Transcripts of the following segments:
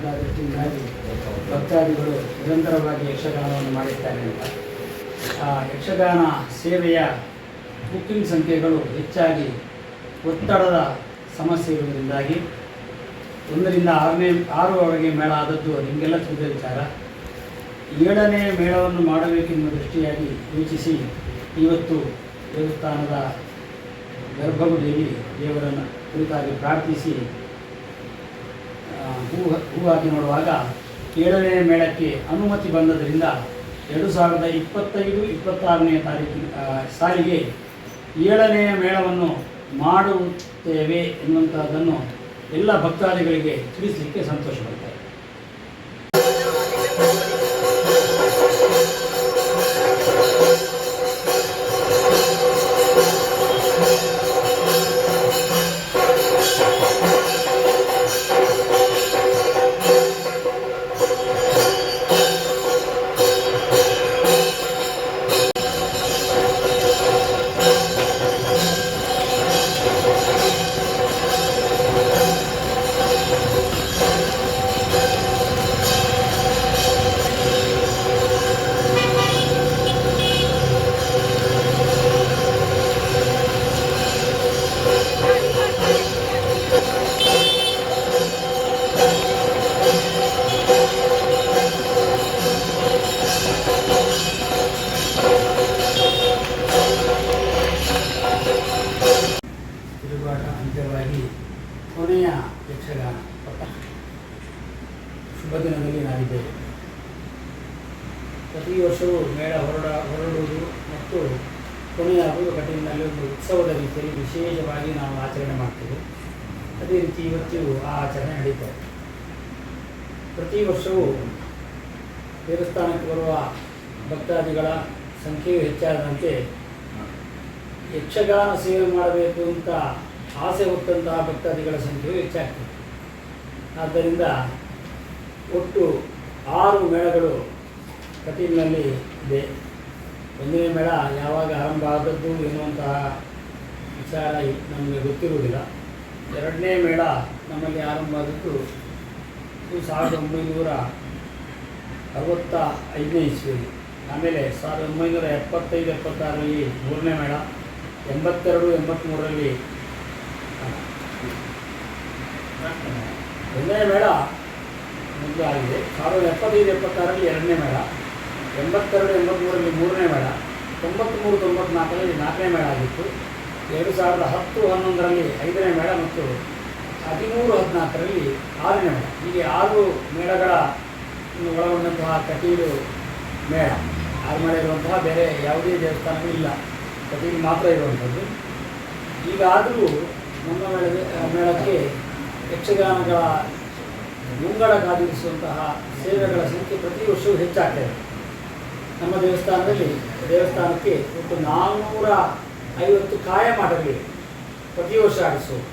ಎನ್ನುವಂಥ ದೃಷ್ಟಿಯಿಂದಾಗಿ ಭಕ್ತಾದಿಗಳು ನಿರಂತರವಾಗಿ ಯಕ್ಷಗಾನವನ್ನು ಮಾಡಿದ್ದಾರೆ ಅಂತ. ಆ ಯಕ್ಷಗಾನ ಸೇವೆಯ ಬುಕ್ಕಿಂಗ್ ಸಂಖ್ಯೆಗಳು ಹೆಚ್ಚಾಗಿ ಒತ್ತಡದ ಸಮಸ್ಯೆ ಇರುವುದರಿಂದಾಗಿ ಒಂದರಿಂದ ಆರನೇ ಆರುವರೆಗೆ ಮೇಳ ಆದದ್ದು ನಿಮಗೆಲ್ಲ ತಿಳಿದ ವಿಚಾರ. ಏಳನೇ ಮೇಳವನ್ನು ಮಾಡಬೇಕೆನ್ನುವ ದೃಷ್ಟಿಯಾಗಿ ಯೋಚಿಸಿ ಇವತ್ತು ದೇವಸ್ಥಾನದ ಗರ್ಭಗುಡಿಯಲ್ಲಿ ದೇವರನ್ನು ಕುರಿತಾಗಿ ಪ್ರಾರ್ಥಿಸಿ ಹೂ ಹೂ ಹಾಕಿ ನೋಡುವಾಗ ಏಳನೇ ಮೇಳಕ್ಕೆ ಅನುಮತಿ ಬಂದದರಿಂದ ಎರಡು ಸಾವಿರದ ಇಪ್ಪತ್ತೈದು ಇಪ್ಪತ್ತಾರನೇ ತಾರೀಕಿನ ಆ, ಸಾಲಿಗೆ ಏಳನೆಯ ಮೇಳವನ್ನು ಮಾಡುತ್ತೇವೆ ಎನ್ನುವಂಥದ್ದನ್ನು ಎಲ್ಲ ಭಕ್ತಾದಿಗಳಿಗೆ ತಿಳಿಸಲಿಕ್ಕೆ ಸಂತೋಷ ಆ ಆಚರಣೆ ನಡೀತಾ ಪ್ರತಿ ವರ್ಷವೂ ದೇವಸ್ಥಾನಕ್ಕೆ ಬರುವ ಭಕ್ತಾದಿಗಳ ಸಂಖ್ಯೆಯು ಹೆಚ್ಚಾದಂತೆ ಯಕ್ಷಗಾನ ಸೇವೆ ಮಾಡಬೇಕು ಅಂತ ಆಸೆ ಹೊತ್ತಂತಹ ಭಕ್ತಾದಿಗಳ ಸಂಖ್ಯೆಯು ಹೆಚ್ಚಾಗ್ತದೆ. ಆದ್ದರಿಂದ ಒಟ್ಟು ಆರು ಮೇಳಗಳು ಕಟೀಲಿನಲ್ಲಿ ಇದೆ. ಒಂದನೇ ಮೇಳ ಯಾವಾಗ ಆರಂಭ ಆದದ್ದು ಎನ್ನುವಂತಹ ವಿಚಾರ ನಮಗೆ ಗೊತ್ತಿರುವುದಿಲ್ಲ. ಎರಡನೇ ಮೇಳ ನಮ್ಮಲ್ಲಿ ಆರಂಭ ಆದದ್ದು ಸಾವಿರದ ಒಂಬೈನೂರ ಅರವತ್ತ ಐದನೇ ಇಸ್ವಿಯಲ್ಲಿ. ಆಮೇಲೆ ಸಾವಿರದ ಒಂಬೈನೂರ ಎಪ್ಪತ್ತೈದು, ಎಪ್ಪತ್ತಾರರಲ್ಲಿ ಮೂರನೇ ಮೇಳ, ಎಂಬತ್ತೆರಡು ಎಂಬತ್ತ್ಮೂರರಲ್ಲಿ ಒಂದನೇ ಮೇಳ ಮೊದಲು ಆಗಿದೆ. ಸಾವಿರದ ಎಪ್ಪತ್ತೈದು, ಎಪ್ಪತ್ತಾರರಲ್ಲಿ ಎರಡನೇ ಮೇಳ, ಎಂಬತ್ತೆರಡು ಎಂಬತ್ತ್ಮೂರರಲ್ಲಿ ಮೂರನೇ ಮೇಳ ತೊಂಬತ್ತ್ಮೂರು ತೊಂಬತ್ನಾಲ್ಕರಲ್ಲಿ ನಾಲ್ಕನೇ ಮೇಳ ಆಗಿತ್ತು. ಎರಡು ಸಾವಿರದ ಹತ್ತು ಹನ್ನೊಂದರಲ್ಲಿ ಐದನೇ ಮೇಳ ಮತ್ತು ಹದಿಮೂರು ಹದಿನಾಲ್ಕರಲ್ಲಿ ಆರನೇ ಮೇಳ. ಹೀಗೆ ಆರು ಮೇಳಗಳ ಒಳಗೊಂಡಂತಹ ಕಟೀಲು ಮೇಳ. ಆರು ಮೇಳ ಇರುವಂತಹ ಬೇರೆ ಯಾವುದೇ ದೇವಸ್ಥಾನವೂ ಇಲ್ಲ. ಕಟೀಲು ಮಾತ್ರ ಇರುವಂಥದ್ದು. ಈಗಾದರೂ ನಮ್ಮ ಮೇಳದ, ಮೇಳಕ್ಕೆ ಯಕ್ಷಗಾನಗಳ ಮುಂಗಡ ಕಾದಿರಿಸುವಂತಹ ಸೇವೆಗಳ ಸಂಖ್ಯೆ ಪ್ರತಿ ವರ್ಷವೂ ಹೆಚ್ಚಾಗ್ತದೆ ನಮ್ಮ ದೇವಸ್ಥಾನದಲ್ಲಿ, ದೇವಸ್ಥಾನಕ್ಕೆ ಒಟ್ಟು ನಾನ್ನೂರ ಐವತ್ತು ಕಾಯಮಾಟಗಳಿವೆ ಪ್ರತಿ ವರ್ಷ ಆಡಿಸುವುದು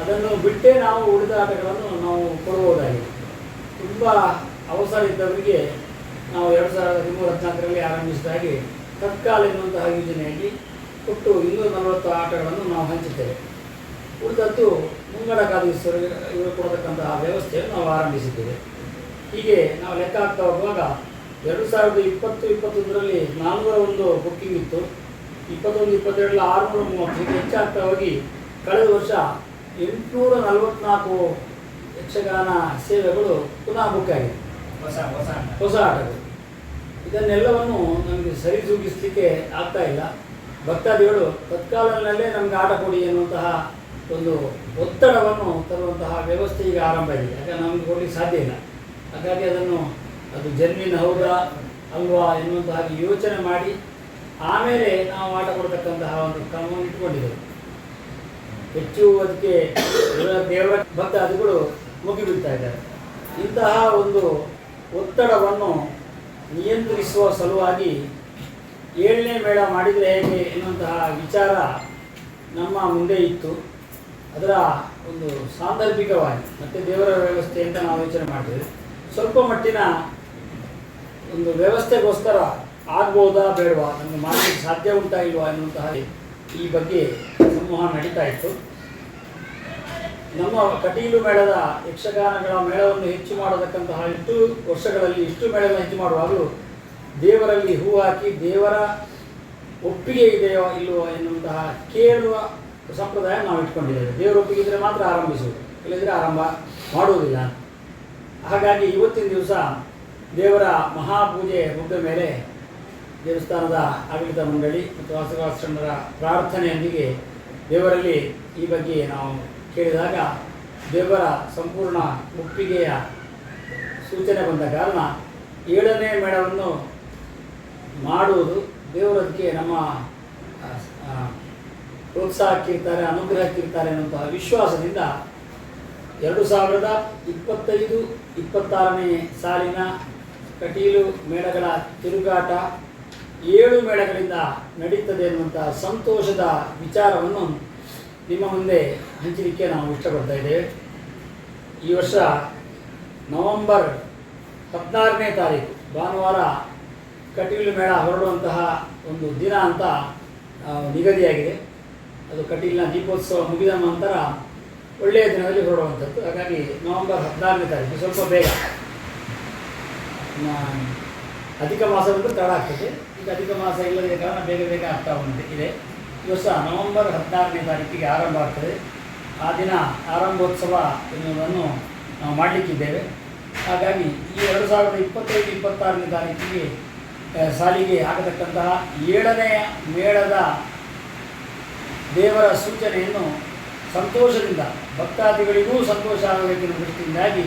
ಅದನ್ನು ಬಿಟ್ಟೇ ನಾವು ಉಳಿದ ಆಟಗಳನ್ನು ನಾವು ಕೊಡಬಹುದಾಗಿದೆ ತುಂಬ ಅವಸರ ಇದ್ದವರಿಗೆ ನಾವು ಎರಡು ಸಾವಿರದ ಹದಿಮೂರು ಹದಿನಾಲ್ಕರಲ್ಲಿ ಆರಂಭಿಸಿದ ಹಾಗೆ ತತ್ಕಾಲ ಎನ್ನುವಂತಹ ಯೋಜನೆಯಲ್ಲಿ ಒಟ್ಟು ಇನ್ನೂರ ನಲವತ್ತು ಆಟಗಳನ್ನು ನಾವು ಹಂಚುತ್ತೇವೆ ಉಳಿದದ್ದು ಮುಂಗಡ ಕಾದಿಸರು ಇವರು ಕೊಡತಕ್ಕಂತಹ ವ್ಯವಸ್ಥೆಯನ್ನು ನಾವು ಆರಂಭಿಸಿದ್ದೇವೆ. ಹೀಗೆ ನಾವು ಲೆಕ್ಕ ಹಾಕ್ತಾ ಹೋಗುವಾಗ ಎರಡು ಸಾವಿರದ ಇಪ್ಪತ್ತು, ಇಪ್ಪತ್ತೊಂದರಲ್ಲಿ ನಾನ್ನೂರ ಒಂದು ಬುಕ್ಕಿಂಗ್ ಇತ್ತು. ಇಪ್ಪತ್ತೊಂದು ಇಪ್ಪತ್ತೆರಡರಲ್ಲಿ ಆರುನೂರ ಮೂವತ್ತು ಹೀಗೆ ಹೆಚ್ಚಾಗ್ತಾ ಹೋಗಿ ಕಳೆದ ವರ್ಷ ಎಂಟುನೂರ ನಲವತ್ನಾಲ್ಕು ಯಕ್ಷಗಾನ ಸೇವೆಗಳು ಪುನಃ ಬುಕ್ ಆಗಿದೆ. ಹೊಸ ಹೊಸ. ಹೊಸ ಆಟಗಳು ಇದನ್ನೆಲ್ಲವನ್ನು ನಮಗೆ ಸರಿದೂಗಿಸಲಿಕ್ಕೆ ಆಗ್ತಾ ಇಲ್ಲ. ಭಕ್ತಾದಿಗಳು ತತ್ಕಾಲದಲ್ಲೇ ನಮಗೆ ಆಟ ಕೊಡಿ ಎನ್ನುವಂತಹ ಒಂದು ಒತ್ತಡವನ್ನು ತರುವಂತಹ ವ್ಯವಸ್ಥೆ ಈಗ ಆರಂಭ ಆಗಿದೆ. ಯಾಕಂದ್ರೆ ನಮಗೆ ಕೊಡಲಿಕ್ಕೆ ಸಾಧ್ಯ ಇಲ್ಲ. ಹಾಗಾಗಿ ಅದನ್ನು ಅದು ಜನ್ಮಿನ ಹೌದಾ ಅಲ್ವಾ ಎನ್ನುವಂತಹ ಯೋಚನೆ ಮಾಡಿ ಆಮೇಲೆ ನಾವು ಆಟ ಕೊಡ್ತಕ್ಕಂತಹ ಒಂದು ಕ್ರಮವನ್ನು ಇಟ್ಕೊಂಡಿದ್ದೇವೆ ಹೆಚ್ಚು ಅದಕ್ಕೆ ದೇವರ- ಭಕ್ತ ಅದುಗಳು ಮುಗಿಬೀಳ್ತಾ ಇದ್ದಾರೆ. ಇಂತಹ ಒಂದು ಒತ್ತಡವನ್ನು ನಿಯಂತ್ರಿಸುವ ಸಲುವಾಗಿ ಏಳನೇ ಮೇಳ ಮಾಡಿದರೆ ಹೇಗೆ ಎನ್ನುವಂತಹ ವಿಚಾರ ನಮ್ಮ ಮುಂದೆ ಇತ್ತು. ಅದರ ಒಂದು ಸಾಂದರ್ಭಿಕವಾಗಿ ಮತ್ತು ದೇವರ ವ್ಯವಸ್ಥೆ ಅಂತ ನಾವು ಯೋಚನೆ ಮಾಡಿದ್ವಿ ಸ್ವಲ್ಪ ಮಟ್ಟಿನ ಒಂದು ವ್ಯವಸ್ಥೆಗೋಸ್ಕರ ಆಗ್ಬೋದಾ ಬೇಡವಾ? ನಮಗೆ ಮಾಡಲಿಕ್ಕೆ ಸಾಧ್ಯ ಉಂಟಾ ಇಲ್ವಾ ಎನ್ನುವಂತಹ ಈ ಬಗ್ಗೆ ಸಂವಹನ ನಡೀತಾ ಇತ್ತು. ನಮ್ಮ ಕಟೀಲು ಮೇಳದ ಯಕ್ಷಗಾನಗಳ ಮೇಳವನ್ನು ಹೆಚ್ಚು ಮಾಡತಕ್ಕಂತಹ ಇಷ್ಟು ವರ್ಷಗಳಲ್ಲಿ ಇಷ್ಟು ಮೇಳವನ್ನು ಹೆಚ್ಚು ಮಾಡುವಾಗಲೂ ದೇವರಲ್ಲಿ ಹೂ ಹಾಕಿ ದೇವರ ಒಪ್ಪಿಗೆ ಇದೆಯೋ ಇಲ್ಲವೋ ಎನ್ನುವಂತಹ ಕೇಳುವ ಸಂಪ್ರದಾಯ ನಾವು ಇಟ್ಕೊಂಡಿದ್ದೇವೆ. ದೇವರ ಒಪ್ಪಿಗೆ ಇದ್ದರೆ ಮಾತ್ರ ಆರಂಭಿಸುವುದು ಇಲ್ಲದಿದ್ದರೆ ಆರಂಭ ಮಾಡುವುದಿಲ್ಲ. ಹಾಗಾಗಿ ಇವತ್ತಿನ ದಿವಸ ದೇವರ ಮಹಾಪೂಜೆ ಮುಗ್ದ ಮೇಲೆ ದೇವಸ್ಥಾನದ ಆಡಳಿತ ಮಂಡಳಿ ಮತ್ತು ವಾಸವಾಶ್ರಮರ ಪ್ರಾರ್ಥನೆಯೊಂದಿಗೆ ದೇವರಲ್ಲಿ ಈ ಬಗ್ಗೆ ನಾವು ಕೇಳಿದಾಗ ದೇವರ ಸಂಪೂರ್ಣ ಒಪ್ಪಿಗೆಯ ಸೂಚನೆ ಬಂದ ಕಾರಣ ಏಳನೇ ಮೇಳವನ್ನು ಮಾಡುವುದು ದೇವರದಕ್ಕೆ ನಮ್ಮ ಪ್ರೋತ್ಸಾಹಕ್ಕಿರ್ತಾರೆ, ಅನುಗ್ರಹಕ್ಕಿರ್ತಾರೆ ಅನ್ನುವಂತಹ ವಿಶ್ವಾಸದಿಂದ ಎರಡು ಸಾವಿರದ ಇಪ್ಪತ್ತೈದು, ಇಪ್ಪತ್ತಾರನೇ ಸಾಲಿನ ಕಟೀಲು ಮೇಳಗಳ ತಿರುಗಾಟ ಏಳು ಮೇಳಗಳಿಂದ ನಡೀತದೆ ಎನ್ನುವಂಥ ಸಂತೋಷದ ವಿಚಾರವನ್ನು ನಿಮ್ಮ ಮುಂದೆ ಹಂಚಲಿಕ್ಕೆ ನಾವು ಇಷ್ಟಪಡ್ತಾ ಇದ್ದೇವೆ. ಈ ವರ್ಷ ನವೆಂಬರ್ ಹದಿನಾರನೇ ತಾರೀಕು, ಭಾನುವಾರ ಕಟೀಲು ಮೇಳ ಹೊರಡುವಂತಹ ಒಂದು ದಿನ ಅಂತ ನಿಗದಿಯಾಗಿದೆ. ಅದು ಕಟೀಲಿನ ದೀಪೋತ್ಸವ ಮುಗಿದ ನಂತರ ಒಳ್ಳೆಯ ದಿನದಲ್ಲಿ ಹೊರಡುವಂಥದ್ದು. ಹಾಗಾಗಿ ನವೆಂಬರ್ ಹದಿನಾರನೇ ತಾರೀಕು, ಸ್ವಲ್ಪ ಬೇಗ. ಅಧಿಕ ಮಾಸ ಬಂದು ತಡ ಆಗ್ತದೆ. ಅಧಿಕ ಮಾಸ ಇಲ್ಲದ ಕಾರಣ ಬೇಗ ಬೇಗ ಆಗ್ತಾ ಉಂಟು. ಇದೆ. ವರ್ಷ ನವೆಂಬರ್ ಹದಿನಾರನೇ ತಾರೀಕಿಗೆ ಆರಂಭ ಆಗ್ತದೆ. ಆ ದಿನ ಆರಂಭೋತ್ಸವ ಎನ್ನುವುದನ್ನು ನಾವು ಮಾಡಲಿಕ್ಕಿದ್ದೇವೆ. ಹಾಗಾಗಿ ಈ ಎರಡು ಸಾವಿರದ ಇಪ್ಪತ್ತೈದು, ಇಪ್ಪತ್ತಾರನೇ ತಾರೀಕಿಗೆ ಸಾಲಿಗೆ ಆಗತಕ್ಕಂತಹ ಏಳನೆಯ ಮೇಳದ ದೇವರ ಸೂಚನೆಯನ್ನು ಸಂತೋಷದಿಂದ, ಭಕ್ತಾದಿಗಳಿಗೂ ಸಂತೋಷ ಆಗಬೇಕೆನ್ನುವ ದೃಷ್ಟಿಯಿಂದಾಗಿ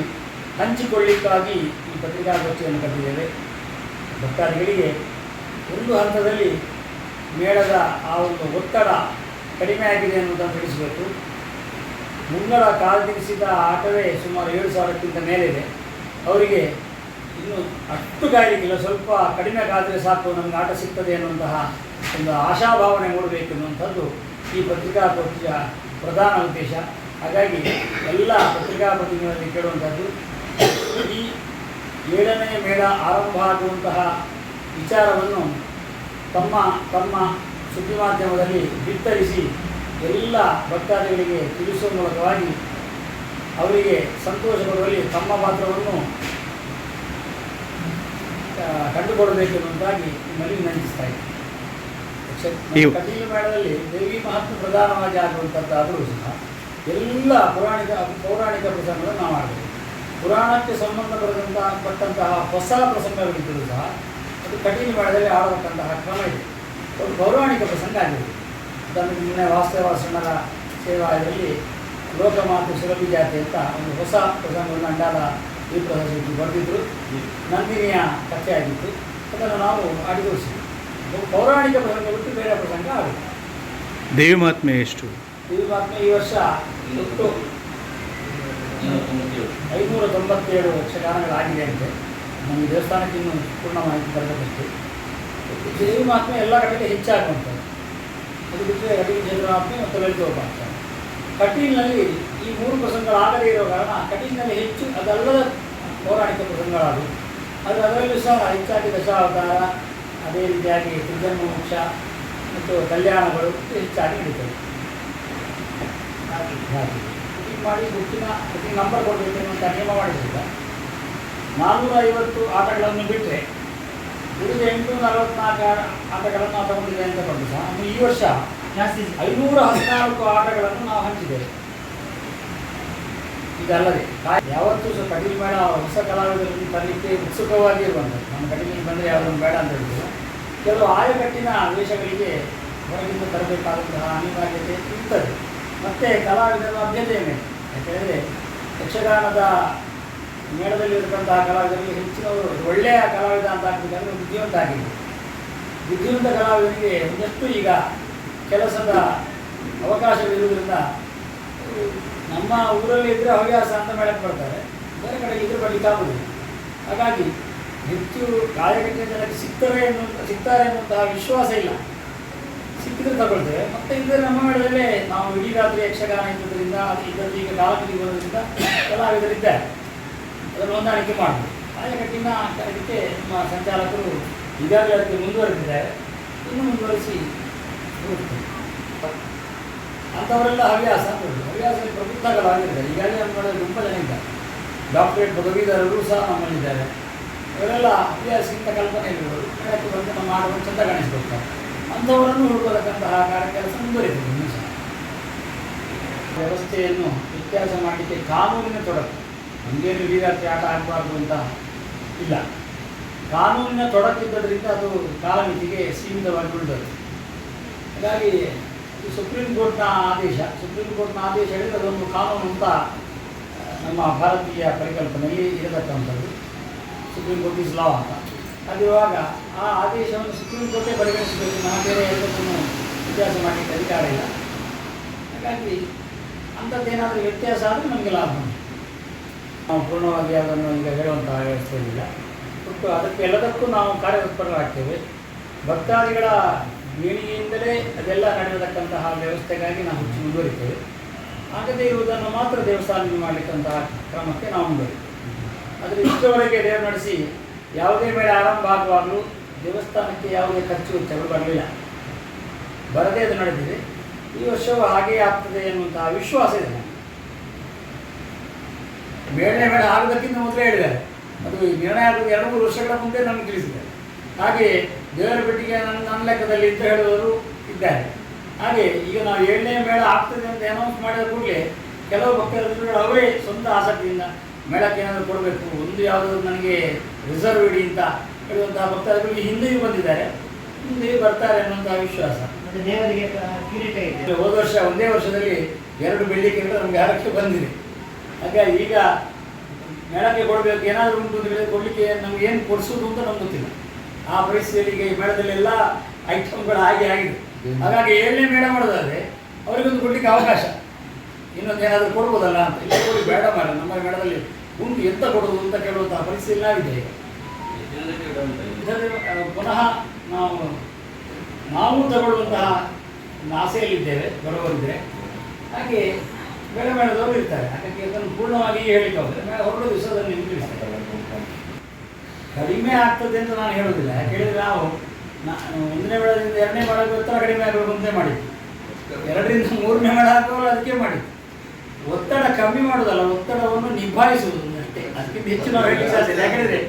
ಹಂಚಿಕೊಳ್ಳಿಕ್ಕಾಗಿ ಈ ಪತ್ರಿಕಾಗೋಷ್ಠಿಯನ್ನು ಕರೆದಿದ್ದೇವೆ ಭಕ್ತಾದಿಗಳಿಗೆ ಒಂದು ಹಂತದಲ್ಲಿ ಮೇಳದ ಆ ಒಂದು ಒತ್ತಡ ಕಡಿಮೆ ಆಗಿದೆ ಅನ್ನೋದನ್ನು ತಿಳಿಸಬೇಕು. ಮುಂಗಡ ಕಾಲ್ದಿರಿಸಿದ ಆಟವೇ ಸುಮಾರು ಏಳು ಸಾವಿರಕ್ಕಿಂತ ಮೇಲಿದೆ. ಅವರಿಗೆ ಇನ್ನು ಅಷ್ಟು ಕಾಯಲಿಕ್ಕಿಲ್ಲ ಸ್ವಲ್ಪ ಕಡಿಮೆ ಕಾದರೆ ಸಾಕು, ನಮಗೆ ಆಟ ಸಿಗ್ತದೆ ಅನ್ನುವಂತಹ ಒಂದು ಆಶಾಭಾವನೆ ಮೂಡಬೇಕೆನ್ನುವಂಥದ್ದು ಈ ಪತ್ರಿಕಾಗೋಷ್ಠಿಯ ಪ್ರಧಾನ ಉದ್ದೇಶ. ಹಾಗಾಗಿ ಎಲ್ಲ ಪತ್ರಿಕಾಪತ್ರಿಕೆಗಳಲ್ಲಿ ಕೇಳುವಂಥದ್ದು, ಈ ಏಳನೇ ಮೇಳ ಆರಂಭ ಆಗುವಂತಹ ವಿಚಾರವನ್ನು ತಮ್ಮ ತಮ್ಮ ಸುದ್ದಿ ಮಾಧ್ಯಮದಲ್ಲಿ ಬಿತ್ತರಿಸಿ ಎಲ್ಲ ಭಕ್ತಾದಿಗಳಿಗೆ ತಿಳಿಸುವ ಮೂಲಕವಾಗಿ ಅವರಿಗೆ ಸಂತೋಷ ಪಡುವಲ್ಲಿ ತಮ್ಮ ಪಾತ್ರವನ್ನು ಕಂಡುಕೊಡಬೇಕೆನ್ನುವುದಾಗಿ ನಿಮ್ಮಲ್ಲಿ ವಿನಂತಿಸ್ತಾ ಇದ್ದೀನಿ. ಕಟೀಲು ಮೇಳದಲ್ಲಿ ದೇವಿ ಮಹತ್ವ ಪ್ರಧಾನವಾಗಿ ಆಗುವಂಥದ್ದಾದರೂ ಸಹ ಎಲ್ಲ ಪುರಾಣಿಕ ಪೌರಾಣಿಕ ಪ್ರಸಂಗಗಳನ್ನು ನಾವು ಮಾಡಬೇಕು. ಪುರಾಣಕ್ಕೆ ಸಂಬಂಧಪಟ್ಟಂಥ ಪಟ್ಟಂತಹ ಹೊಸ ಪ್ರಸಂಗಗಳಿದ್ದರೂ ಸಹ ಅದು ಮಾಡದಲ್ಲಿ ಆಡತಕ್ಕಂತಹ ಕ್ರಮ ಇದೆ. ಒಂದು ಪೌರಾಣಿಕ ಪ್ರಸಂಗ ಆಗಿದೆ. ಅದನ್ನು ನಿನ್ನೆ ವಾಸ್ತವಾಸಣ್ಣರ ಸೇವಾಯದಲ್ಲಿ ಲೋಕಮಾತೆ ಸುರಭಿ ಜಾತಿ ಅಂತ ಒಂದು ಹೊಸ ಪ್ರಸಂಗವನ್ನು ಅಂಡಾಲ ಈ ಪ್ರಸಂಗಕ್ಕೆ ಬರೆದಿದ್ದರು ನಂದಿನಿಯ ಕಥೆ ಆಗಿತ್ತು. ಅದನ್ನು ನಾವು ಒಂದು ಪೌರಾಣಿಕ ಪ್ರಸಂಗ ಬಿಟ್ಟು ಬೇರೆ ಪ್ರಸಂಗ ಆಗುತ್ತೆ ದೇವಿ ಮಹಾತ್ಮೆ ಎಷ್ಟು? ಮಾತ್ರ ಈ ವರ್ಷ ಒಟ್ಟು ಐನೂರ ತೊಂಬತ್ತೇಳು ಯಕ್ಷಗಾನಗಳಾಗಿದೆ ಅಂತೆ. ನಮಗೆ ದೇವಸ್ಥಾನಕ್ಕೆ ಇನ್ನೂ ಪೂರ್ಣ ಮಾಹಿತಿ ಬರಬೇಕಷ್ಟು. ದೇವಿ ಮಹಾತ್ಮೆ ಎಲ್ಲ ಕಡೆಗೆ ಹೆಚ್ಚಾಗುವಂಥದ್ದು. ಅದು ಬಿಟ್ಟರೆ ಅಡಿಗೆ ಚಂದ್ರ ಮಹಾತ್ಮೆ ಮತ್ತು ಲಲಿತೋಪಾಖ್ಯಾನ ಕಟೀಲ್ನಲ್ಲಿ ಈ ಮೂರು ಪ್ರಸಂಗಗಳಾಗದೇ ಇರೋ ಕಾರಣ ಕಟೀಲ್ನಲ್ಲಿ ಹೆಚ್ಚು ಅದಲ್ಲದ ಪೌರಾಣಿಕ ಪ್ರಸಂಗಗಳಾದವು. ಅದು ಅದರಲ್ಲೂ ಸಹ ಹೆಚ್ಚಾಗಿ ದಶಾವತಾರ, ಅದೇ ರೀತಿಯಾಗಿ ಮೋಕ್ಷ ಮತ್ತು ಕಲ್ಯಾಣಗಳು ಹೆಚ್ಚಾಗಿ ನಡೀತವೆ. ಹಾಗೆ. ಮಾಡಿ ಬುಕ್ಕಿನ ಬುಕಿಂಗ್ ನಂಬರ್ ಕೊಡಬೇಕು ಅಂತ ನಿಯಮ ಮಾಡಿಸಿಲ್ಲ ನಾನ್ನೂರ ಐವತ್ತು ಆಟಗಳನ್ನು ಬಿಟ್ಟರೆ ಉಳಿದ ಎಂಟುನೂರ ಅರವತ್ನಾಲ್ಕು ಆಟಗಳನ್ನು ನಾವು ತಗೊಂಡಿದೆ ಅಂತ ಬಂದು ಸಹ ನಮ್ಮ ಈ ವರ್ಷ ಜಾಸ್ತಿ ಐನೂರ ಹದಿನಾಲ್ಕು ಆಟಗಳನ್ನು ನಾವು ಹಂಚಿದ್ದೇವೆ. ಇದಲ್ಲದೆ ಯಾವತ್ತೂ ಸಹ ಕಡಿಮೆ ಬೇಡ. ಹೊಸ ಕಲಾವಿದರಲ್ಲಿ ತರಲಿಕ್ಕೆ ಉತ್ಸುಕವಾಗಿ ಇರುವಂಥದ್ದು. ನಮ್ಮ ಕಡಿಮೆಗೆ ಬಂದರೆ ಯಾವುದನ್ನು ಬೇಡ ಅಂತ ಹೇಳಿದ್ರು. ಕೆಲವು ಆಯಕಟ್ಟಿನ ದೇಶಗಳಿಗೆ ಹೊರಗಿಂದ ತರಬೇಕಾದಂತಹ ಅನಿವಾರ್ಯತೆ ಇರ್ತದೆ. ಮತ್ತು ಕಲಾವಿದರ ಲಭ್ಯತೆ ಮೇಲೆ. ಯಾಕೆಂದರೆ ಯಕ್ಷಗಾನದ ಮೇಳದಲ್ಲಿರ್ತಕ್ಕಂತಹ ಕಲಾವಿದರಿಗೆ ಹೆಚ್ಚಿನವರು ಒಳ್ಳೆಯ ಕಲಾವಿದ ಅಂತ ಹಾಕಬೇಕಂದ್ರೆ ಬುದ್ಧಿವಂತ ಆಗಿದೆ. ಬುದ್ಧಿವಂತ ಕಲಾವಿದರಿಗೆ ಒಂದಷ್ಟು ಈಗ ಕೆಲಸದ ಅವಕಾಶವಿರುವುದರಿಂದ, ನಮ್ಮ ಊರಲ್ಲಿ ಇದ್ದರೆ ಹವ್ಯಾಸ ಅಂತ ಮೇಳಕ್ಕೆ ಬರ್ತಾರೆ. ಬೇರೆ ಕಡೆ ಇದ್ರೆ ಬರ್ಲಿಕ್ಕೆ ಆಗುದಿಲ್ಲ. ಹಾಗಾಗಿ ಹೆಚ್ಚು ಕಾಯಕಟ್ಟಿನ ಜನಕ್ಕೆ ಸಿಗ್ತವೆ ಎನ್ನುವಂಥ ಸಿಗ್ತಾರೆ ಎನ್ನುವಂತಹ ವಿಶ್ವಾಸ ಇಲ್ಲ. ಸಿಕ್ಕಿದ್ರೆ ತಗೊಳ್ತೇವೆ. ಮತ್ತೆ ಇದ್ರೆ ನಮ್ಮ ಮೇಳದಲ್ಲೇ ನಾವು ಇಡೀ ರಾತ್ರಿ ಯಕ್ಷಗಾನ ಇದ್ದುದರಿಂದ ಅದು ಇದರಲ್ಲಿ ಈಗ ಕಾಲಕ್ಕೆ ಬರೋದ್ರಿಂದ ಕಲಾವಿದರಿದ್ದಾರೆ. ಅದನ್ನು ಹೊಂದಾಣಿಕೆ ಮಾಡಬೇಕು. ಆಯಕಟ್ಟಿನ ಇದಕ್ಕೆ ನಮ್ಮ ಸಂಚಾಲಕರು ಈಗಾಗಲೇ ಅದಕ್ಕೆ ಮುಂದುವರೆದಿದ್ದಾರೆ ಇನ್ನು ಮುಂದುವರಿಸಿ ಹೋಗ್ತಾರೆ. ಅಂಥವರೆಲ್ಲ ಹವ್ಯಾಸ ಅಂತ ಹವ್ಯಾಸ ಹವ್ಯಾಸದಲ್ಲಿ ಪ್ರಬುದ್ಧಗಳಾಗಿರ್ತಾರೆ ಈಗಾಗಲೇ ನಮ್ಮ ತುಂಬ ಜನ ಇದ್ದಾರೆ. ಡಾಕ್ಟರೇಟ್ ಪದವೀಧರರು ಸಹ ನಮ್ಮಲ್ಲಿದ್ದಾರೆ ಇವರೆಲ್ಲ ಹವ್ಯಾಸಕ್ಕಿಂತ ಕಲ್ಪನೆ ಇರುವರು ಮೇಳಕ್ಕೆ ಬಂದು ನಮ್ಮ ಆಡುವ ಚಂದ ಕಾಣಿಸ್ಕೊಳ್ತಾರೆ ಅಂಥವರನ್ನು ಹುಡುಕತಕ್ಕಂತಹ ಕಾರ್ಯ ಕೆಲಸ ಮುಂದುವರಿತದೆ ಇನ್ನೂ ಸಹ ವ್ಯವಸ್ಥೆಯನ್ನು ವ್ಯತ್ಯಾಸ ಮಾಡಲಿಕ್ಕೆ ಕಾನೂನಿನ ತೊಡಕು. ನಮಗೇನು ವಿದ್ಯಾರ್ಥಿ ಆಟ ಆಡಬಾರ್ದು ಅಂತ ಇಲ್ಲ. ಕಾನೂನಿನ ತೊಡಕಿದ್ದರಿಂದ ಅದು ಕಾಲಮಿತಿಗೆ ಸೀಮಿತವಾಗಿ ಉಳಿದದು ಹಾಗಾಗಿ ಸುಪ್ರೀಂ ಕೋರ್ಟ್ನ ಆದೇಶ. ಸುಪ್ರೀಂ ಕೋರ್ಟ್ನ ಆದೇಶ ಹೇಳಿದರೆ ಅದೊಂದು ಕಾನೂನು ಅಂತ ನಮ್ಮ ಭಾರತೀಯ ಪರಿಕಲ್ಪನೆಯಲ್ಲಿ ಇರತಕ್ಕಂಥದ್ದು ಸುಪ್ರೀಂ ಕೋರ್ಟ್ ಇಸ್ ಲಾ ಅಂತ. ಅದಿರುವಾಗ ಆ ಆದೇಶವನ್ನು ಸುಪ್ರೀಂ ಕೋರ್ಟೇ ಪರಿಗಣಿಸಬೇಕು. ನಾವು ಬೇರೆ ಎಲ್ಲದನ್ನು ವ್ಯತ್ಯಾಸ ಮಾಡಲಿಕ್ಕೆ ಅಧಿಕಾರ ಇಲ್ಲ. ಹಾಗಾಗಿ ಅಂಥದ್ದೇನಾದರೂ ವ್ಯತ್ಯಾಸ ಆದರೆ ನಮಗೆ ಲಾಭ. ನಾವು ಪೂರ್ಣವಾಗಿ ಅದನ್ನು ಈಗ ಹೇಳುವಂತಹ ವ್ಯವಸ್ಥೆ ಇಲ್ಲ ಒಟ್ಟು ಅದಕ್ಕೆ ಎಲ್ಲದಕ್ಕೂ ನಾವು ಕಾರ್ಯತತ್ಪರರಾಗ್ತೇವೆ ಭಕ್ತಾದಿಗಳ ದೇಣಿಗೆಯಿಂದಲೇ ಅದೆಲ್ಲ ನಡೆಯತಕ್ಕಂತಹ ವ್ಯವಸ್ಥೆಗಾಗಿ ನಾವು ಹೆಚ್ಚು ಮುಂದುವರಿತೇವೆ. ಆಗದೇ ಇರುವುದನ್ನು ಮಾತ್ರ ದೇವಸ್ಥಾನ ಮಾಡಲಿಕ್ಕಂತಹ ಕ್ರಮಕ್ಕೆ ನಾವು ಮುಂದುವರಿತೇವೆ. ಆದರೆ ಇಷ್ಟವರೆಗೆ ದೇವರು ನಡೆಸಿ ಯಾವುದೇ ಮೇಲೆ ಆರಂಭ ಆಗುವಾಗಲೂ ದೇವಸ್ಥಾನಕ್ಕೆ ಯಾವುದೇ ಖರ್ಚು ವೆಚ್ಚಗಳು ಬರಲಿಲ್ಲ. ಬರದೇ ಅದು ನಡೆದಿದೆ. ಈ ವರ್ಷವೂ ಹಾಗೆಯೇ ಆಗ್ತದೆ ಎನ್ನುವಂತಹ ವಿಶ್ವಾಸ ಇದೆ ನನಗೆ ಬೇಡ ಮೇಳ ಆಗೋದಕ್ಕಿಂತ ಮೊದಲೇ ಹೇಳಿದ್ದಾರೆ ಅದು ನಿರ್ಣಯ ಆಗೋದು ಎರಡು ಮೂರು ವರ್ಷಗಳ ಮುಂದೆ ನಮಗೆ ತಿಳಿಸಿದ್ದಾರೆ ಹಾಗೆ ದೇವರ ಬೆಟ್ಟಿಗೆ ನನ್ನ ನನ್ನ ಲೆಕ್ಕದಲ್ಲಿ ಅಂತ ಹೇಳುವವರು ಇದ್ದಾರೆ. ಹಾಗೆ ಈಗ ನಾವು ಏಳನೇ ಮೇಳ ಆಗ್ತದೆ ಅಂತ ಅನೌನ್ಸ್ ಮಾಡಿದ ಕೂಡಲೇ ಕೆಲವು ಭಕ್ತರು ಅವರೇ ಸ್ವಂತ ಆಸಕ್ತಿಯಿಂದ ಮೇಳಕ್ಕೆ ಏನಾದರೂ ಕೊಡಬೇಕು ಒಂದು ಯಾವುದಾದ್ರು ನನಗೆ ರಿಸರ್ವ್ ಇಡಿ ಅಂತ ಹೇಳುವಂತಹ ಭಕ್ತಾದಿಗಳು ಈ ಹಿಂದೆಯೂ ಬಂದಿದ್ದಾರೆ. ಮುಂದೆ ಬರ್ತಾರೆ ಅನ್ನುವಂತಹ ವಿಶ್ವಾಸ. ದೇವರಿಗೆ ಹೋದ ವರ್ಷ ಒಂದೇ ವರ್ಷದಲ್ಲಿ ಎರಡು ಬೆಳ್ಳಿ ಕಿರೀಟ ನಮಗೆ ಯಾರಕ್ಕೆ ಬಂದಿದೆ. ಹಾಗಾಗಿ ಈಗ ಮೇಳಕ್ಕೆ ಕೊಡಬೇಕು, ಏನಾದರೂ ಉಂಟು ಅಂತ ಹೇಳಿದ್ರೆ ಕೊಡಲಿಕ್ಕೆ ನಮ್ಗೆ ಏನು ಕೊಡಿಸೋದು ಅಂತ ನಮ್ಗೆ ಗೊತ್ತಿಲ್ಲ. ಆ ಪರಿಸ್ಥಿತಿಯಲ್ಲಿ ಈಗ ಮೇಳದಲ್ಲೆಲ್ಲ ಐಟಮ್ಗಳು ಹಾಗೆ ಆಗಿದೆ. ಹಾಗಾಗಿ ಏನೇ ಮೇಳ ಮಾಡೋದಾದ್ರೆ ಅವರಿಗೊಂದು ಕೊಡಲಿಕ್ಕೆ ಅವಕಾಶ. ಇನ್ನೊಂದು ಏನಾದರೂ ಕೊಡ್ಬೋದಲ್ಲ ಅಂತ. ಇಲ್ಲ, ಕೊಡಿ, ಬೇಡ ಮಾಡ, ನಮ್ಮ ಮೇಳದಲ್ಲಿ ಉಂಟು, ಎಂತ ಕೊಡೋದು ಅಂತ ಕೇಳುವಂತಹ ಪರಿಸ್ಥಿತಿ ಆಗಿದೆ ಪುನಃ ನಾವು ನಾವು ತಗೊಳ್ಳುವಂತಹ ಆಸೆಯಲ್ಲಿದ್ದೇವೆ ಬರೋರಿದ್ರೆ ಹಾಗೆ ಬೇರೆ ಮೇಳದವರು ಇರ್ತಾರೆ. ಯಾಕಂದ್ರೆ ಅದನ್ನು ಪೂರ್ಣವಾಗಿ ಹೇಳಿಕ್ಕೆ ಹೋದರೆ ಮೇಳ ಹೊರಡು ದಿವಸದಲ್ಲಿ ನಿಲ್ಲಿಸ್ತಾರೆ ಕಡಿಮೆ ಆಗ್ತದೆ ಅಂತ ನಾನು ಹೇಳೋದಿಲ್ಲ ಯಾಕೆ ನಾವು ನಾ- ಒಂದನೇ ಮೇಳದಿಂದ ಎರಡನೇ ಮೇಳಕ್ಕೆ ಒತ್ತಡ ಕಡಿಮೆ ಆಗಬೇಕು ಅಂತ ಮಾಡಿದ್ವಿ ಎರಡರಿಂದ ಮೂರನೇ ಮೇಳ ಹಾಕುವಾಗ ಅದಕ್ಕೆ ಮಾಡಿದ್ವಿ ಒತ್ತಡ ಕಮ್ಮಿ ಮಾಡೋದಲ್ಲ ಒತ್ತಡವನ್ನು ನಿಭಾಯಿಸುವುದು ಅಷ್ಟೇ. ಅದಕ್ಕಿಂತ ಹೆಚ್ಚು ನಾವು ಹೇಳಿ ಸಾಧ್ಯ ಯಾಕಂದರೆ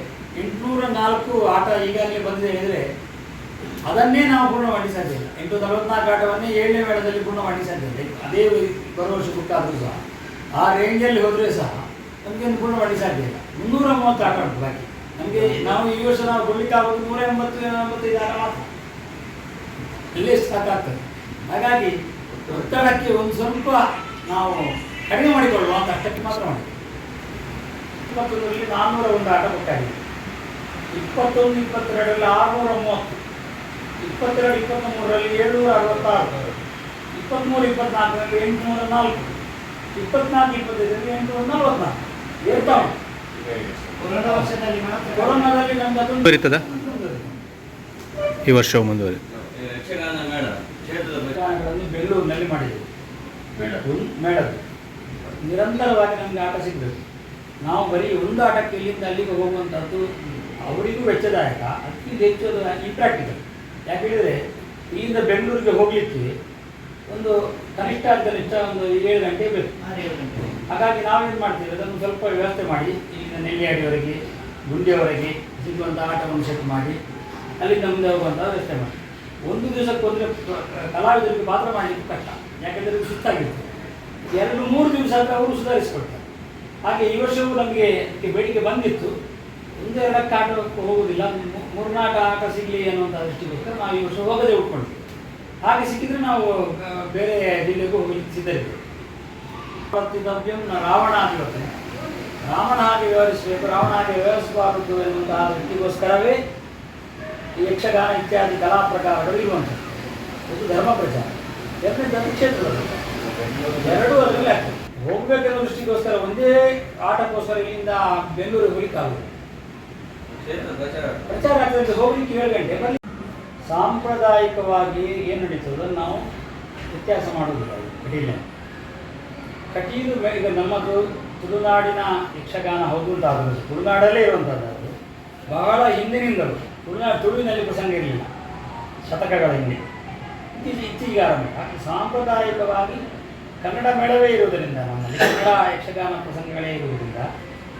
ಎಂಟುನೂರ ನಾಲ್ಕು ಆಟ ಈಗಾಗಲೇ ಬಂದಿದೆ ಹೇಳಿದರೆ ಅದನ್ನೇ ನಾವು ಪೂರ್ಣ ಇಲ್ಲ. ಎಂಟು ನಲವತ್ನಾಲ್ಕು ಆಟವನ್ನೇ ಏಳನೇ ಮೇಳದಲ್ಲಿ ಪೂರ್ಣ ಇಲ್ಲ. ಅದೇ ಬರುವ ವರ್ಷ ಕುಟ್ಟಾದರೂ ಸಹ, ಆ ರೇಂಜಲ್ಲಿ ಹೋದರೆ ಸಹ ನಮಗೆ ಪೂರ್ಣ ಇಲ್ಲ. ಮುನ್ನೂರ ಮೂವತ್ತು ಆಟ ಉಂಟು ಬಾಕಿ. ನಮಗೆ ನಾವು ಈ ವರ್ಷ ನಾವು ಕೊಡಲಿಕ್ಕೆ ಆಗೋದು ನೂರ ಎಂಬತ್ತು ಎಂಬತ್ತೈದು ಆಟ ಮಾತ್ರ. ಇಲ್ಲೇ ಸಾಕಾಗ್ತದೆ ಹಾಗಾಗಿ ಒತ್ತಡಕ್ಕೆ ಒಂದು ಸ್ವಲ್ಪ ನಾವು ಕಡಿಮೆ ಮಾಡಿಕೊಳ್ಳುವ ಅಂತ ಅಷ್ಟಕ್ಕೆ ಮಾತ್ರ ಮಾಡಿ. ಇಪ್ಪತ್ತೊಂದರಲ್ಲಿ ನಾನ್ನೂರ ಒಂದು ಆಟ ಕೊಟ್ಟಾಗಿದೆ. ಇಪ್ಪತ್ತೊಂದು, ಇಪ್ಪತ್ತೆರಡರಲ್ಲಿ ಆರುನೂರ ಮೂವತ್ತು. ಇಪ್ಪತ್ತೆರಡು ಇಪ್ಪತ್ತ್ಮೂರರಲ್ಲಿ ಏಳ್ನೂರ ಅರವತ್ತಾರು. ಇಪ್ಪತ್ತ್ಮೂರು ಇಪ್ಪತ್ನಾಲ್ಕರಲ್ಲಿ ಎಂಟುನೂರ ನಾಲ್ಕು. ಇಪ್ಪತ್ನಾಲ್ಕು ಇಪ್ಪತ್ತೈದರಲ್ಲಿ ಎಂಟುನೂರ ನಲವತ್ನಾಲ್ಕು ಏರ್ತಾ ಉಂಟು. ಕೊರೋನಾ ವರ್ಷದಲ್ಲಿ ಮಾತ್ರ. ಕೊರೋನಾದಲ್ಲಿ ನಮ್ಗೆ ಅದೊಂದು ಮುಂದುವರಿತದಾ? ಈ ವರ್ಷ ಮುಂದುವರಿ. ಯಕ್ಷಗಾನ ಮೇಳ ಕ್ಷೇತ್ರದ ಪ್ರಚಾರಗಳನ್ನು ಬೆಂಗಳೂರಿನಲ್ಲಿ ಮಾಡಿದೆವು ಮೇಡಮ್ ಮೇಡಮ್ ನಿರಂತರವಾಗಿ ನಮಗೆ ಆಟ ಸಿಗಬೇಕು. ನಾವು ಬರೀ ಒಂದು ಆಟಕ್ಕೆ ಇಲ್ಲಿಂದ ಅಲ್ಲಿಗೆ ಹೋಗುವಂಥದ್ದು ಅವರಿಗೂ ವೆಚ್ಚದಾಯಕ ಅತಿ ಹೆಚ್ಚು ಈ ಇಂಪ್ರಾಕ್ಟಿಕಲ್ ಯಾಕೆ ಹೇಳಿದರೆ ಇಲ್ಲಿಂದ ಬೆಂಗಳೂರಿಗೆ ಹೋಗ್ಲಿಕ್ಕೆ ಒಂದು ಕನಿಷ್ಠ ಕನಿಷ್ಠ ಒಂದು ಏಳು ಗಂಟೆ ಬೇಕು. ಹಾಗಾಗಿ ನಾವೇನು ಮಾಡ್ತೇವೆ ಅದನ್ನು ಸ್ವಲ್ಪ ವ್ಯವಸ್ಥೆ ಮಾಡಿ ಇಲ್ಲಿಂದ ನೆಲ್ಲಿಯಾಡಿಯವರೆಗೆ ಗುಂಡಿಯವರೆಗೆ ಸಿಗುವಂಥ ಆಟವನ್ನು ಸೆಟ್ ಮಾಡಿ ಅಲ್ಲಿಂದ ಮುಂದೆ ಹೋಗುವಂಥ ವ್ಯವಸ್ಥೆ ಮಾಡಿ. ಒಂದು ದಿವಸಕ್ಕೆ ಒಂದು ಕಲಾವಿದರಿಗೆ ಪಾತ್ರ ಮಾಡಲಿಕ್ಕೆ ಕಷ್ಟ. ಯಾಕೆಂದರೆ ಇದು ಸುತ್ತಾಗಿರ್ತದೆ ಎರಡು ಮೂರು ದಿವಸ ಅಂತ ಅವರು ಸುಧಾರಿಸಿಕೊಡ್ತಾರೆ ಹಾಗೆ ಈ ವರ್ಷವೂ ನಮಗೆ ಬೇಡಿಕೆ ಬಂದಿತ್ತು. ಒಂದೆರಡಕ್ಕೆ ಆಟಕ್ಕೆ ಹೋಗುವುದಿಲ್ಲ ಮೂರ್ನಾಲ್ಕು ಆಟ ಸಿಗಲಿ ಅನ್ನುವಂಥ ದೃಷ್ಟಿಗೋಸ್ಕರ ನಾವು ಈ ವರ್ಷ ಹೋಗದೆ ಉಟ್ಕೊಂಡ್ವಿ. ಹಾಗೆ ಸಿಕ್ಕಿದ್ರೆ ನಾವು ಬೇರೆ ಜಿಲ್ಲೆಗೂ ಹೋಗಲಿಕ್ಕೆ ಸಿದ್ಧರಿದ್ದೇವೆ. ರಾವಣ ಆಗಿರುತ್ತೆ. ರಾಮನ ಹಾಗೆ ವ್ಯವಹರಿಸಬೇಕು. ರಾವಣ ಹಾಗೆ ವ್ಯವಹರಿಸಬಾರದು ಎನ್ನುವಂತಹ ದೃಷ್ಟಿಗೋಸ್ಕರವೇ ಈ ಯಕ್ಷಗಾನ ಇತ್ಯಾದಿ ಕಲಾ ಪ್ರಕಾರಗಳು ಇರುವಂಥದ್ದು. ಇದು ಧರ್ಮ ಪ್ರಚಾರ. ಎರಡನೇ ಕ್ಷೇತ್ರದಲ್ಲಿ ಎರಡೂ ಅದರಲ್ಲಿ ಹೋಗಬೇಕೆನ್ನುವ ಹೋಗ್ಬೇಕೆನ್ನೋ ದೃಷ್ಟಿಗೋಸ್ಕರ ಒಂದೇ ಆಟಕ್ಕೋಸ್ಕರ ಇಲ್ಲಿಂದ ಬೆಂಗಳೂರಿಗೆ ಹೋಗ್ಲಿಕ್ಕಾಗುತ್ತೆ ಪ್ರಚಾರ ಆಗಬೇಕು ಹೋಗ್ಲಿಕ್ಕೆ ಏಳು ಗಂಟೆ. ಬರಲಿ ಸಾಂಪ್ರದಾಯಿಕವಾಗಿ ಏನು ನಡೀತದೆ ನಾವು ವ್ಯತ್ಯಾಸ ಮಾಡುವುದಿಲ್ಲ ಕಟೀಲಿನ ಕಟೀಲು ಈಗ ನಮ್ಮದು ತುಳುನಾಡಿನ ಯಕ್ಷಗಾನ ಹೌದು ತುಳುನಾಡಲ್ಲೇ ಇರುವಂಥದ್ದು ಅದು. ಬಹಳ ಹಿಂದಿನಿಂದಲೂ. ತುಳುನಾಡು ತುಳುವಿನಲ್ಲಿ ಪ್ರಸಂಗ ಇರಲಿಲ್ಲ. ಶತಕಗಳ ಹಿಂದೆ. ಇತ್ತೀಚೆ, ಇತ್ತೀಚೆಗೆ ಆರಂಭ. ಸಾಂಪ್ರದಾಯಿಕವಾಗಿ ಕನ್ನಡ ಮೇಳವೇ ಇರುವುದರಿಂದ ನಮ್ಮಲ್ಲಿ. ಕನ್ನಡ ಯಕ್ಷಗಾನ ಪ್ರಸಂಗಗಳೇ ಇರುವುದರಿಂದ,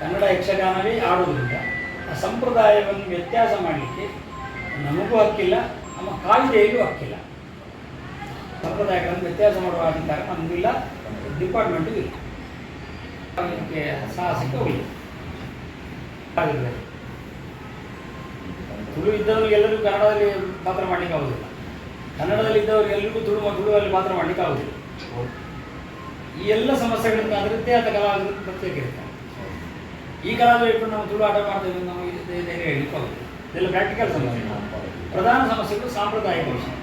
ಕನ್ನಡ ಯಕ್ಷಗಾನವೇ ಆಡುವುದರಿಂದ ಸಂಪ್ರದಾಯವನ್ನು ವ್ಯತ್ಯಾಸ ಮಾಡಲಿಕ್ಕೆ ನಮಗೂ ಹಕ್ಕಿಲ್ಲ, ನಮ್ಮ ಕಾಯ್ದೆಯಲ್ಲೂ ಹಕ್ಕಿಲ್ಲ. ಸಂಪ್ರದಾಯಗಳನ್ನು ವ್ಯತ್ಯಾಸ ಮಾಡುವ ಅಧಿಕಾರ ನಮಗಿಲ್ಲ ಡಿಪಾರ್ಟ್ಮೆಂಟು ಇಲ್ಲ ಅದಕ್ಕೆ ಸಾಹಸಕ್ಕೆ ಹೋಗಿಲ್ಲ ತುಳು ಇದ್ದವರಿಗೆ ಎಲ್ಲರಿಗೂ ಕನ್ನಡದಲ್ಲಿ ಪಾತ್ರ ಮಾಡಲಿಕ್ಕೆ ಆಗುದಿಲ್ಲ. ಕನ್ನಡದಲ್ಲಿ ಇದ್ದವರು ಎಲ್ಲರಿಗೂ ತುಳು ತುಳುವಲ್ಲಿ ಪಾತ್ರ ಮಾಡಲಿಕ್ಕೆ ಆಗುದಿಲ್ಲ. ಈ ಎಲ್ಲ ಸಮಸ್ಯೆಗಳಿಂದ ಅದರದ್ದೇ ಆದ ಕಲಾವಿದರು ಪ್ರತ್ಯೇಕ ಇರ್ತಾರೆ. ಈ ಕಲಾವಿದರು ಇಟ್ಕೊಂಡು ನಾವು ತುಳು ಆಟ ಮಾಡ್ತೇವೆ ನಮಗೆ ಹೇಳಲಿಕ್ಕೆ ಆಗುದಿಲ್ಲ ಇದೆಲ್ಲ ಪ್ರಾಕ್ಟಿಕಲ್ ಸಮಸ್ಯೆ ಪ್ರಧಾನ ಸಮಸ್ಯೆಗಳು ಸಾಂಪ್ರದಾಯಿಕ ವಿಷಯ